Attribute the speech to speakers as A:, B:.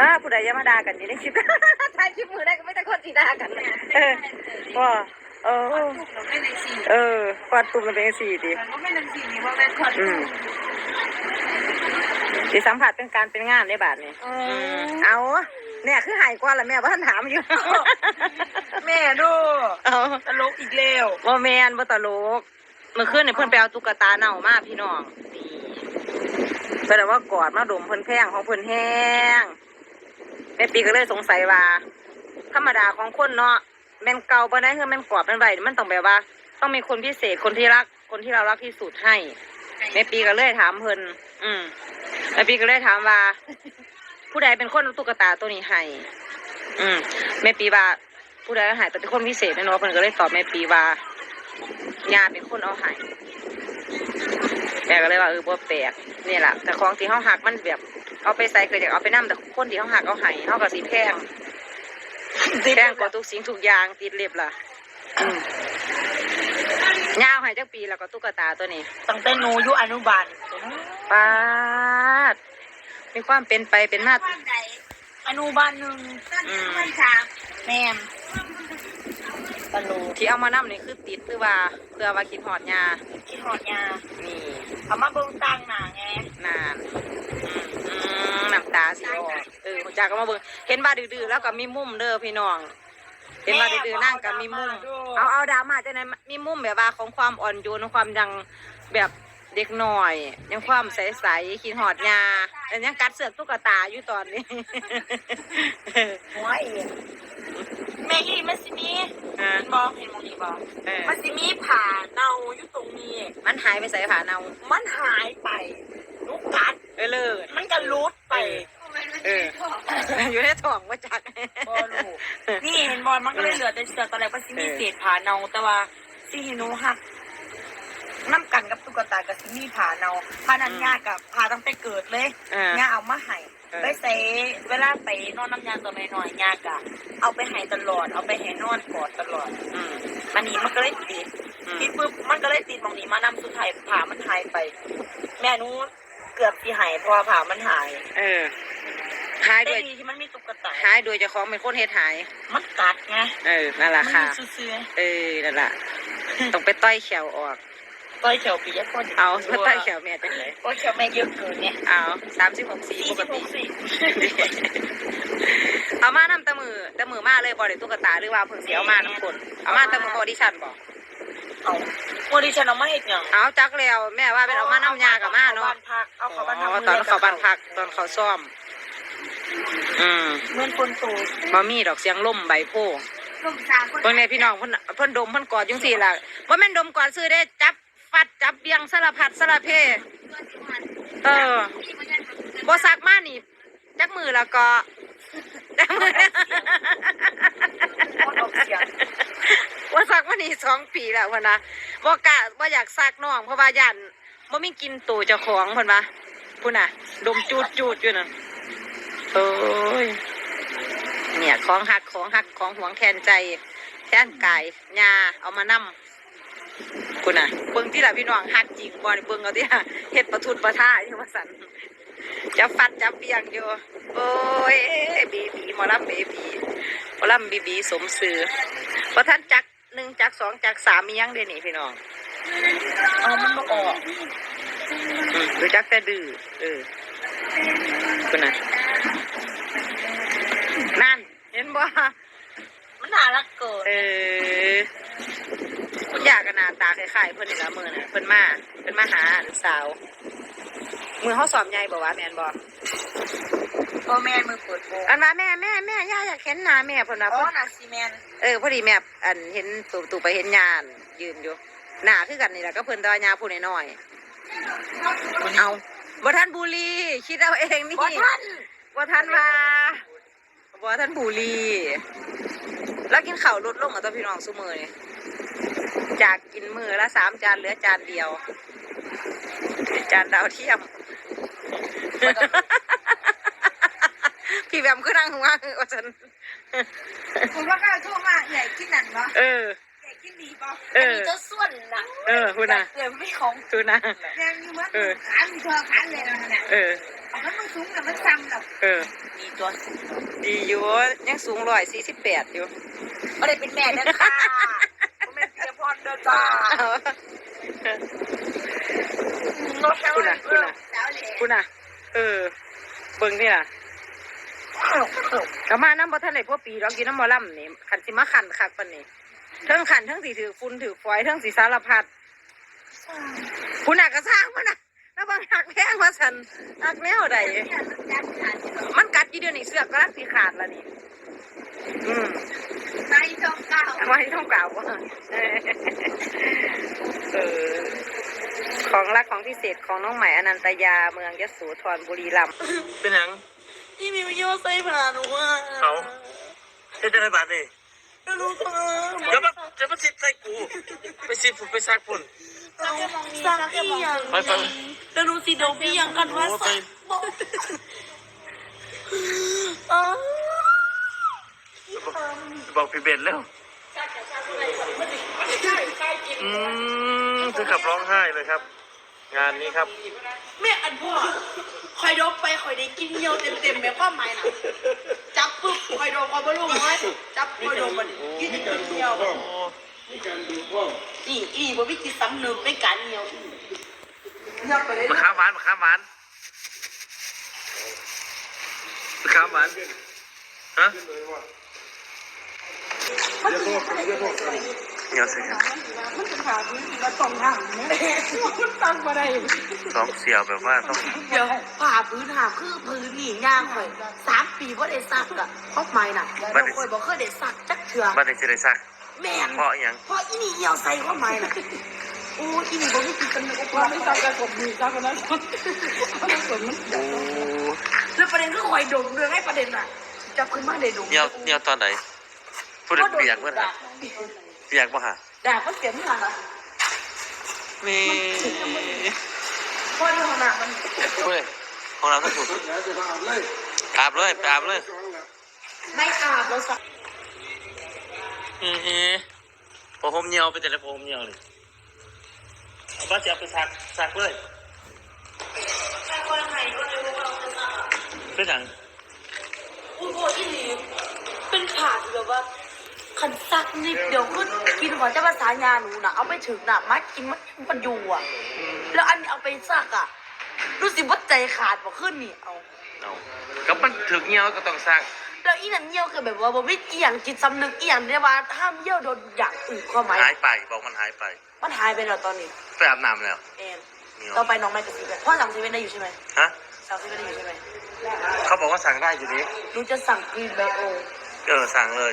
A: อ่าผู้ใดอย่ามาด่ากันอยู่ในคลิป ถ่ายคลิปมือได้ก็ไม่แต่คนสีด่ากันเออว่าเออ
B: เราไม่ในสี่
A: เออฟาดตุ่มมันเป็นสี่ดิ
B: มันก็ไม่ในสี่นี่เพราะแม่ถอด
A: อืมสิสัมผัสเป็นการเป็นงานได้บาทนี่
B: เอ
A: อืม
B: อ
A: เอา เนี่ยคือหายกว่าละแม่ว่าท่านถามอยู่
B: แม่ดู
A: เอา
B: ตลกอีกแล้ว
A: ว่าแมนว่าตลก เมื่อคืนเนี่ยเพิ่นไปเอาตุ๊กตาเน่ามาพี่น้องนี่แสดงว่ากอดมาดมเพิ่นแพงของเพิ่นแห้ง แม่ปีก็เลยสงสัยว่า ธรรมดาของคนเนาะแม่นเก่าบ่ได้คือแม่นกอดแม่นไว้มันต้องแบบว่า ต้องมีคนพิเศษคนที่รัก คนที่เรารักที่สุดให้แม่ปีก็เลยถามเพิ่นอืมแม่ปีก็เลยถามว่า ผู้ใดเป็นคนตุ๊กตาตัวนี้ให้อืมแม่ปีว่าผู้ใดเอาหายเป็นคนพิเศษแน่นอนเพิ่นก็เลยตอบแม่ปีว่าญาเป็นคนเอาใหายแม่ก็เลยว่าเออบ่แปลกนี่แหละแต่ของที่เขาหักมันแบบ เอาไปใส่ก็อยากเอาไปนํแต่คนที่เขาหักเอาใหายเขาก็สิแพงแพงกว่าทุกสิ่งทุกอย่างติดเล็บล่ะอืมยาวใหายจักปีแล้วก็ตุ๊กตาตัวนี้
B: ตั้งแต่หนูอยู่อนุบาล
A: ปาดมีความเป็นไปเป็นมา
B: อนุบาลหนึ่ง
A: อืม
B: แม่มตลก
A: ที่เอามานํนี่คือติดหรือว่าเพื่อว่าคิดหอดยา
B: คิดหอดยา
A: นี่
B: เอามาเบิ่งต่างหนาไง
A: นานอืมอืมน้ำตา สิออกเออคุณจาก็มาเบิ่งเห็นว่าดื้อๆแล้วก็มีมุมเด้อพี่น้อง เห็นว่าดื้อๆนั่งก็มีมุม เอาเอาดราม่าจังไหนมีมุมแบบว่าของความอ่อนโยนของความยังแบบเด็กหน่อย ยังความใสๆคิดหอดยาแต่ยังกัดเสือกตุ๊กตาอยู่ตอนนี้
B: หัวเองแม่ยี่มันสิมี
A: อ่า
B: เห็นบอกเห็นหมองนี้บอก
A: เออ
B: มันสิมีผ่าเนาอยู่ตรงนี้
A: มันหายไปใส่ผาเนา
B: มันหายไปลูกกัด
A: เออเลิศ
B: มันก็รูดไป
A: เออ อยู่ในท้องว่าจัก
B: บอลูนี่เห็นบอลมันก็เลยเหลือแต่เสือตอนแรกว่าสิมีเศษผ่าเนาแต่ว่าสิเห็นหนูหักน้ำกันกับตุ๊กตากับสิมีผ่าเนาผ่านั้นยากกับผ่าตั้งแต่เกิดเลย
A: เออ
B: ย่าเอามาให้
A: เออ
B: ไปใส่เวลาไปนอนน้ำยาตัวน้อยๆยากะเอาไปให้ตลอด เอาไปให้นอนกอดตลอด
A: อืม
B: มันนี้มันก็เลยติด
A: อืม
B: ติดปุ๊บมันก็เลยติดตรงนี้มานำสุดท้ายผ่ามันหายไป แม่หนูเกือบที่หายเพราะว่าผ่ามันหาย
A: เออ หาย
B: ได้
A: ด้วย
B: ดีที่มันมีตุ๊กตา
A: หายโดยเจ้าของเป็นคนเฮ็ดหาย
B: มันกัดไง
A: เออนั่นแหละค่ะ
B: มันซื่อ
A: เออนั่นแหละต้องไปต้อยเขียวออก
B: ๆต้อยเขียวปียะคน
A: เอาไปต้อยเขียวแม่จังเลย
B: ต้อยเขียวแม่เยอะเกินเนี่ย
A: เอาสามสิบหกสี
B: สี่
A: ป
B: สิ
A: ก
B: บห
A: ติ
B: กสี่
A: เอามานำแตะมือแตะมือมาเลยบอได้ตุ๊กตาหรือว่าเพิ่งเสียเอามาน้ำคนเอามาแตะมือออดิชั่นบอก
B: เอาโมดิฉันเอามาเห็ดหยัง
A: เอาจักแล้วแม่ว่าเป็นเอามาน้ำยากับมาเนาะ
B: บ้านพักเอาเขาบ้านพั
A: อ๋
B: ก
A: อตอนเขาบ้านพักตอนเขาซ่อมอืม
B: เหมือนคนโต
A: มามีดอกเสียงล่มใบโพ
B: ลูกสาวคน
A: เพิ่นในพี่น้องเพิ่นเพิ่นดมเพิ่นกอดจังซี่ล่ะว่าแม่นดมกอดซื้อได้จับฟัดจับเบียงสารพัดสารเพ เออ บ่ซักมานี่จักมือแล้วก็จักมือ
B: คนออกเสียง
A: ว่าซักมานี่สองปีแล้วพุ่นนะบ่กะบ่อยากซักน้องเพราะว่าย่านบ่มีกินตู่เจ้าของเพิ่นว่าพุ่นน่ะ ดมจูดจูดอยู่นั่นโอ้ยเนี่ย ของหักของหักของหวงแทนใจ แทนกายยาเอามานำคุณน่ะเบิ่งที่ละพี่น้องฮักจริงบ่เบิ่งเอาที่ละเฮ็ดประทุนประท่าอยู่ว่าสันจับฟัดจับเบียงอยู่โอ้ยเบบีมอลำเบบีมอลำบีบีสมซื้อพอท่านจักหนึ่งจักสองจักสามมียังเด้นี่พี่น้อง
B: เอามันมาออก
A: อืมดูจักแต่ดื้อเออคุณน่ะนั่น นบ่
B: มันน่ารักเกิน
A: เออคุณยากันหนาตาคล้ายๆเพิ่นนี่ละมือน่ะเพิ่นมาเพิ่นมาหาลูกสาวมือเขาสอบใหญ่บอกว่าแม่นบอก
B: พ่อแม่มือเปิดโบ
A: อันว่าแม่แม่แม่ย่าอยากเห็นหน้าแม่เพิ่นว่า
B: อ๋อ
A: เพิ่น
B: นาซีแมน
A: เออพอดีแม่อันเห็นตู่ตู่ไปเห็นยานยืนอยู่หน้าคือกันนี่แหละก็เพิ่นแตว่ายาผู้น้อยๆเอาบ่ทันบุรีคิดเอาเองนี่
B: บ่ท่าน
A: บ่ทันว่า บ่ทันบุรีแล้วกินข้าวลดลงอะตัวพี่น้องซุมื้อนี่จากกินมื้อละสามจานเหลือจานเดียวเป็นจานดาวเทียม พี่แบมคือนั่งหัวว่าฉัน
B: คุณว่าก้าวโทรมาใหญ่กินนั่นปะ
A: เออ
B: ใหญ่กินดีปะ
A: เออ
B: นนี้จะส่วนนะ
A: เออคุณนะ
B: เดี๋ยวไม่ของ
A: คุณนะ
B: ยังอยู่มั้ง
A: เออ
B: ขามีเธอขาเลยนะเนี่ย
A: เออ
B: เอามันมือ
C: สูงกับมันซ้ำกับ
A: เออ
B: มีตัวสูง
A: ดีอยู่ยังสูงร้อยสี่สิบแปดอยู่
B: ไม่ได้เป็นแม่เด้อค่ะผมเป็นเพียพรเด้อจ้า
A: คุณน่ะคุณน่ะ
C: สาวเหล่
A: คุณน่ะเออเบิ่งนี่ล่ะก็มาน้ำบ่ทันได้พวกปีเรากินน้ำมอลำนี่ขันสิมาขันคักปานนี้เทั้งขันเทั้งสีถือฝุ่นถือฝอยเทั้งสีสารพัดคุณน่ะก็สร้างมันน่ะแล้วบางหักแพงว่าสันหักแนวใด
C: เนี่ยมันจัดขาดอยู่
A: มันกัดอยู่เดียวนี่เสือกก็รักสีขาดแล้วนี่อืม
C: ในช่องเก้า
A: ไว้ต้องกล่าวว่าเออของรักของพิเศษของน้องใหม่อนันตยาเมืองยโสธรบุรีรัมย์
D: เป็นหยัง
B: ที่มีโยใส่ผ่าหนูอะ
D: เขาเฮ็ดจังได บาดนี่
B: ไม่รู้ค่ะ
D: จะมาจะมาสิใส่กู ไปสิฝุ่นไปซักฝุ่น
B: สักอีหยัง
D: ไปไป
B: แล้วรู้สิโดนพี่ยังกันว่า
D: โอ้ไป
B: สักบอกอ๋อ
D: บอกพี่เบนแล้วอืมถึงกับร้องไห้เลยครับ งานนี้ครับ
B: แม่อันพ่อคอยโดนไปคอยได้กินเยียวเต็มๆแบบความหมายนะจับ ปุ๊บคอยโดนคอยบรรลุน้อยจับคอยโดนมันกินเยียว
D: โอ้
B: อีอีบ่มีจิตสำนึกในการเยียวเยียวไปเลย
D: มะขามหวานมะขามหวานมะขามหวานฮะเงียว สิครับ
B: มันต้องทำเนี่ยมันตั้งมาได้
D: สองเสี่ยวแบบว่าต้อง
B: เดี๋ยวผ่าพื้นหามคือพื้นนี่ย่างข่อยสามปีว่าได้ซักอะเพราะไม่น่ะเราเคยบอกเคยได้ซักจักเถื่อ
D: บ้านเด็กจะได้ซัก
B: แม่น
D: เพราะอหยัง
B: เพราะอีนี่เหี่ยวใส่เข้าไม่น่ะโอ้อีนี่บ่มีกินกันนึกว่าไม่ซักกันกบมือซักกันนะ
D: โอ้
B: แล้วประเด็นคือคอยดมเรื่องให้ประเด็นน่ะจะขึ้นมาได้ดม
D: เงียวเงียวตอนไหนพูดถึงเปียกเมื่อไหร่ เปียกป่ะฮะ
B: ด่าก็เสียไม่ทันอะ
D: นี่
B: เพราะที่ห้องน้ำมัน
D: เฮ้ยของเราต้องถูกอาบเลยไปอาบเลย
B: ไม่อาบแล้วซัก
D: อือฮึพอผมเงียวไปแต่ละผมเงียวเลยเอาบ้าจะเอาไปซักซักเลย
B: แต่คนไทยก็เลยรู้ว่าเราจะซัก
D: เป็นหนัง
B: อุ้ยโอ้อีนี่เป็นผ่าที่แบบว่า ขันซักนิดเดียวขึ้นกินหัวเจ้าภาษายาหนูน่ะเอาไปถึงน่ะมัดกินมันมันอยู่อะ แล้วอันนี้เอาไปซักอะ รู้สึกว่าใจขาดบ่ขึ้นนี่เอา
D: เอาก็มันถึงเงียวก็ต้องซัก
B: แล้วอีนั่นเยี่ยวคือแบบว่าบ่มีอีหยังจิตสำนึกอีหยังได้ว่าห้ามเยี่ยวโดนอย่างอื่นความหมาย
D: หายไปบอกมันหายไป
B: มันหายไปแล้วตอนนี้
D: ไปอาบน้ำแล้ว
B: เอ็น
D: เงียว
B: ต่อไปน้องไม่กระซิบเลยพ่อสั่งเซเว่นได้อยู่ใช่ไหม
D: ฮะ
B: สั่งเซเว่นได้อยู่ใช่ไหม
D: เขาบอกว่าสั่งได้อยู่นี้
B: หนูจะสั่งกรีนไบโอ
D: เออสั่งเลย